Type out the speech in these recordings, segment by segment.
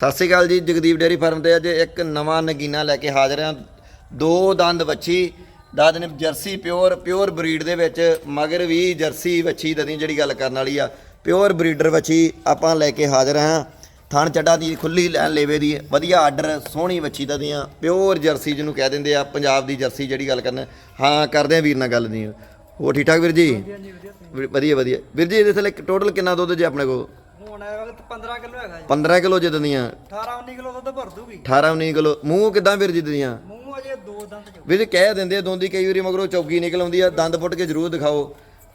ਸਤਿ ਸ਼੍ਰੀ ਅਕਾਲ ਜੀ Jagdeep dairy farm ਤੇ ਅੱਜ ਇੱਕ ਨਵਾਂ ਨਗੀਨਾ ਲੈ ਕੇ ਹਾਜ਼ਰ ਹਾਂ। ਦੋ ਦੰਦ ਵੱਛੀ ਦੰਦ ਨੇ ਜਰਸੀ ਪਿਓਰ ਪਿਓਰ ਬਰੀਡ ਦੇ ਵਿੱਚ ਮਗਰ ਵੀ ਜਰਸੀ ਵੱਛੀ ਦਦੀ ਜਿਹੜੀ ਗੱਲ ਕਰਨ ਵਾਲੀ ਆ। ਪਿਓਰ ਬਰੀਡਰ ਵੱਛੀ ਆਪਾਂ ਲੈ ਕੇ ਹਾਜ਼ਰ ਹਾਂ। ਥਣ ਚੱਡਾ ਦੀ ਖੁੱਲੀ ਲੈਣ ਲੇਵੇ ਦੀ ਵਧੀਆ ਆਰਡਰ ਸੋਹਣੀ ਵੱਛੀ ਦਦੀਆਂ ਪਿਓਰ ਜਰਸੀ ਜਿਹਨੂੰ ਕਹਿ ਦਿੰਦੇ ਆ ਪੰਜਾਬ ਦੀ ਜਰਸੀ ਜਿਹੜੀ ਗੱਲ ਕਰਨ। ਹਾਂ ਕਰਦੇ ਆ ਵੀਰ ਨਾਲ ਗੱਲ ਦੀ। ਉਹ ਠੀਕ ਠਾਕ ਵੀਰ ਜੀ? ਵਧੀਆ ਵਧੀਆ ਵੀਰ ਜੀ ਇਹਦੇ ਥੱਲੇ ਟੋਟਲ ਕਿੰਨਾ ਦੁੱਧ ਜੀ ਆਪਣੇ ਕੋਲ? 15 ਕਿਲੋ ਹੈਗਾ ਜੀ। 15 ਕਿਲੋ ਜਿੱਦਾਂ ਦੀਆਂ 18 19 ਕਿਲੋ ਦੁੱਧ ਭਰ ਦੂਗੀ। 18 19 ਕਿਲੋ। ਮੂੰਹ ਕਿਦਾਂ ਵੀਰ ਜੀ ਦੀਆਂ ਮੂੰਹ ਅਜੇ ਦੋ ਦੰਦ ਚ। ਵੀਰ ਕਹਿ ਦਿੰਦੇ ਆ ਦੋਂਦੀ ਕਈ ਵਾਰੀ ਮਗਰੋਂ ਚੌਗੀ ਨਿਕਲ ਆਉਂਦੀ ਆ ਦੰਦ ਪੁੱਟ ਕੇ ਜ਼ਰੂਰ ਦਿਖਾਓ।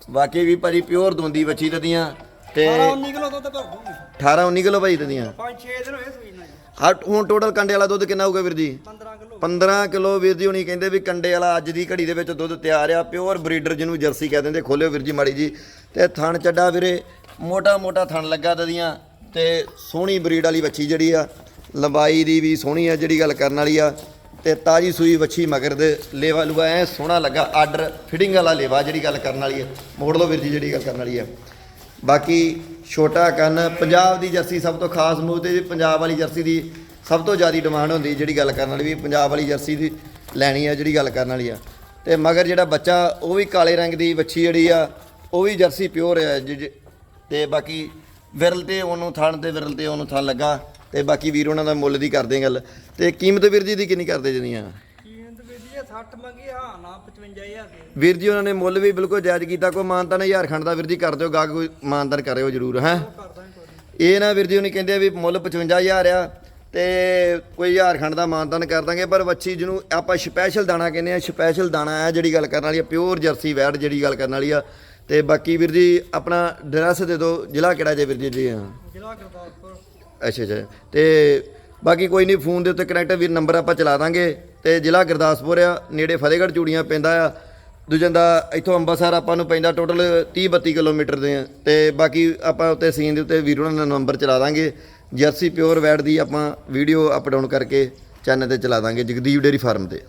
ਬਾਕੀ ਵੀ ਭਾਜੀ ਪਿਓਰ ਦੋਂਦੀ ਬੱਚੀ ਦਦੀਆਂ ਤੇ 18 19 ਕਿਲੋ ਦੁੱਧ ਭਰ ਦੂਗੀ। 18 19 ਕਿਲੋ ਭਾਜੀ ਦਦੀਆਂ। 5-6 ਦਿਨ ਹੋਏ ਸੂਈ ਜੀ। ਹਾਂ ਹੁਣ ਟੋਟਲ ਕੰਡੇ ਵਾਲਾ ਦੁੱਧ ਕਿੰਨਾ ਹੋਊਗਾ ਵੀਰ ਜੀ? 15 ਕਿਲੋ। 15 ਕਿਲੋ ਵੀਰ ਜੀ ਹੁਣੀ ਕਹਿੰਦੇ ਵੀ ਕੰਡੇ ਵਾਲਾ ਅੱਜ ਦੀ ਘੜੀ ਦੇ ਵਿੱਚ ਦੁੱਧ ਤਿਆਰ ਆ ਪਿਓਰ ਬਰੀਡਰ ਜਿਹਨੂੰ ਜਰਸੀ ਕਹਿ ਦਿੰਦੇ ਖੋਲਿਓ ਵੀਰ ਜੀ ਮਾੜੀ ਜੀ। ਤੇ ਥਣ ਚੱਡਾ ਵੀਰੇ ਮੋਟਾ ਮੋਟਾ ਥਣ ਲੱਗਾ ਦਦੀਆਂ। ਤੇ ਸੋਹਣੀ ਬਰੀਡ ਵਾਲੀ ਵੱਛੀ ਜਿਹੜੀ ਆ, ਲੰਬਾਈ ਦੀ ਵੀ ਸੋਹਣੀ ਆ ਜਿਹੜੀ ਗੱਲ ਕਰਨ ਵਾਲੀ ਆ, ਤੇ ਤਾਜੀ ਸੂਈ ਵੱਛੀ ਮਗਰ ਦੇ ਲੇਵਾ ਲੂਆ ਐ ਸੋਹਣਾ ਲੱਗਾ, ਆਰਡਰ ਫਿਟਿੰਗ ਵਾਲਾ ਲੇਵਾ ਜਿਹੜੀ ਗੱਲ ਕਰਨ ਵਾਲੀ ਹੈ ਮੋੜ ਲਓ ਵੀਰ ਜੀ ਜਿਹੜੀ ਗੱਲ ਕਰਨ ਵਾਲੀ ਆ। ਬਾਕੀ ਛੋਟਾ ਕੰਨ, ਪੰਜਾਬ ਦੀ ਜਰਸੀ ਸਭ ਤੋਂ ਖਾਸ ਮੂਹ ਤੇ, ਪੰਜਾਬ ਵਾਲੀ ਜਰਸੀ ਦੀ ਸਭ ਤੋਂ ਜ਼ਿਆਦਾ ਡਿਮਾਂਡ ਹੁੰਦੀ ਜਿਹੜੀ ਗੱਲ ਕਰਨ ਵਾਲੀ ਵੀ ਪੰਜਾਬ ਵਾਲੀ ਜਰਸੀ ਦੀ ਲੈਣੀ ਆ ਜਿਹੜੀ ਗੱਲ ਕਰਨ ਵਾਲੀ ਆ। ਤੇ ਮਗਰ ਜਿਹੜਾ ਬੱਚਾ, ਉਹ ਵੀ ਕਾਲੇ ਰੰਗ ਦੀ ਵੱਛੀ ਜਿਹੜੀ ਆ, ਉਹ ਵੀ ਜਰਸੀ ਪਿਓਰ ਹੈ ਜਿ- ਜਿ- ਤੇ ਬਾਕੀ ਵਿਰਲ ਤੇ ਉਹਨੂੰ ਥਣ ਤੇ ਵਿਰਲ ਤੇ ਉਹਨੂੰ ਥਣ ਲੱਗਾ ਤੇ ਬਾਕੀ ਵੀਰ ਉਹਨਾਂ ਦਾ ਮੁੱਲ ਦੀ ਕਰਦੇ ਗੱਲ। ਤੇ ਕੀਮਤ ਵੀਰ ਜੀ ਦੀ ਕਿੰਨੀ ਕਰਦੇ ਜਨੀਆਂ ਕੀਮਤ ਵੀ ਜੀ 60 ਮੰਗੀ ਹਾਂ ਨਾ 55000 ਦੇ। ਵੀਰ ਜੀ ਉਹਨਾਂ ਨੇ ਮੁੱਲ ਵੀ ਬਿਲਕੁਲ ਜਾਇਜ਼ ਕੀਤਾ ਕੋਈ ਮਾਨਤਾ ਨਾ ਹਜ਼ਾਰ ਖੰਡ ਦਾ ਵੀਰ ਜੀ ਕਰ ਦਿਓ ਗਾਗ ਕੋਈ ਮਾਨਦਾਰ ਕਰਿਓ ਜਰੂਰ ਹੈ। ਇਹ ਨਾ ਵੀਰ ਜੀ ਉਹਨੇ ਕਹਿੰਦੇ ਆ ਵੀ ਮੁੱਲ 55000 ਆ ਤੇ ਕੋਈ ਹਜ਼ਾਰ ਖੰਡ ਦਾ ਮਾਨਤਾਨ ਕਰ ਦਾਂਗੇ ਪਰ ਵੱਛੀ ਜਿਹਨੂੰ ਆਪਾਂ ਸਪੈਸ਼ਲ ਦਾਣਾ ਕਹਿੰਦੇ ਆ ਸਪੈਸ਼ਲ ਦਾਣਾ ਆ ਜਿਹੜੀ ਗੱਲ ਕਰਨ ਵਾਲੀ ਆ ਪਿਓਰ ਜਰਸੀ ਵੈੜ ਜਿਹੜੀ ਗੱਲ ਕਰਨ ਵਾਲੀ ਆ। ਤੇ ਬਾਕੀ ਵੀਰ ਜੀ ਆਪਣਾ ਐਡਰੈਸ ਦੇ ਦਿਓ ਜ਼ਿਲ੍ਹਾ ਕਿਹੜਾ ਜੇ ਵੀਰ ਜੀ ਜੀ? ਹਾਂ ਜ਼ਿਲ੍ਹਾ ਗੁਰਦਾਸਪੁਰ। ਅੱਛਾ ਅੱਛਾ। ਤੇ ਬਾਕੀ ਕੋਈ ਨਹੀਂ ਫੋਨ ਦੇ ਉੱਤੇ ਕਨੈਕਟ ਵੀਰ ਨੰਬਰ ਆਪਾਂ ਚਲਾ ਦਾਂਗੇ। ਤੇ ਜ਼ਿਲ੍ਹਾ ਗੁਰਦਾਸਪੁਰ ਆ ਨੇੜੇ ਫਤਿਹਗੜ੍ਹ ਚੂੜੀਆਂ ਪੈਂਦਾ ਆ। ਦੂਜਾ ਦਾ ਇੱਥੋਂ ਅੰਮ੍ਰਿਤਸਰ ਆਪਾਂ ਨੂੰ ਪੈਂਦਾ ਟੋਟਲ 30 32 ਕਿਲੋਮੀਟਰ ਦੇ ਆ। ਤੇ ਬਾਕੀ ਆਪਾਂ ਉੱਤੇ ਸੀਨ ਦੇ ਉੱਤੇ ਵੀਰ ਉਹਨਾਂ ਦਾ ਨੰਬਰ ਚਲਾ ਦਾਂਗੇ। ਜਰਸੀ ਪਿਓਰ ਵੈਡ ਦੀ ਆਪਾਂ ਵੀਡੀਓ ਅਪ ਡਾਊਨ ਕਰਕੇ ਚੈਨਲ ਤੇ ਚਲਾ ਦਾਂਗੇ ਜਗਦੀਪ ਡੇਰੀ ਫਾਰਮ ਤੇ।